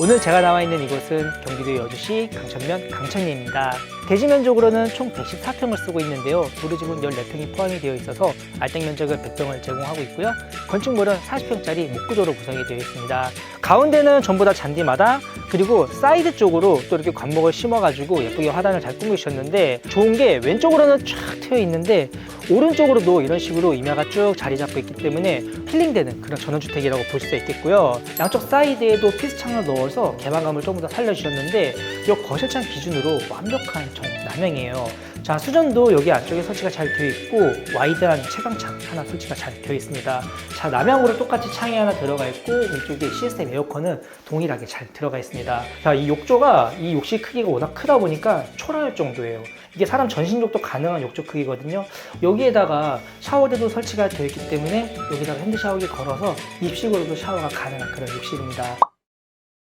오늘 제가 나와 있는 이곳은 경기도 여주시 강천면 강천리입니다. 대지 면적으로는 총 114평을 쓰고 있는데요. 부르지문 14평이 포함이 되어 있어서 알댁 면적은 100평을 제공하고 있고요. 건축물은 40평짜리 목구조로 구성이 되어 있습니다. 가운데는 전부 다 잔디마다 그리고 사이드 쪽으로 또 이렇게 관목을 심어가지고 예쁘게 화단을 잘 꾸미셨는데 좋은 게 왼쪽으로는 쫙 트여 있는데 오른쪽으로도 이런 식으로 임야가 쭉 자리 잡고 있기 때문에 힐링되는 그런 전원주택이라고 볼 수 있겠고요. 양쪽 사이드에도 피스창을 넣어서 개방감을 조금 더 살려주셨는데 이 거실창 기준으로 완벽한 정 남향이에요. 자 수전도 여기 안쪽에 설치가 잘 되어 있고 와이드한 채광창 하나 설치가 잘 되어 있습니다. 자 남향으로 똑같이 창이 하나 들어가 있고 왼쪽에 시스템 에어컨은 동일하게 잘 들어가 있습니다. 자 이 욕조가 이 욕실 크기가 워낙 크다 보니까 초라할 정도예요. 이게 사람 전신욕도 가능한 욕조 크기거든요. 여기에다가 샤워대도 설치가 되어 있기 때문에 여기다가 핸드 샤워기 걸어서 입식으로도 샤워가 가능한 그런 욕실입니다.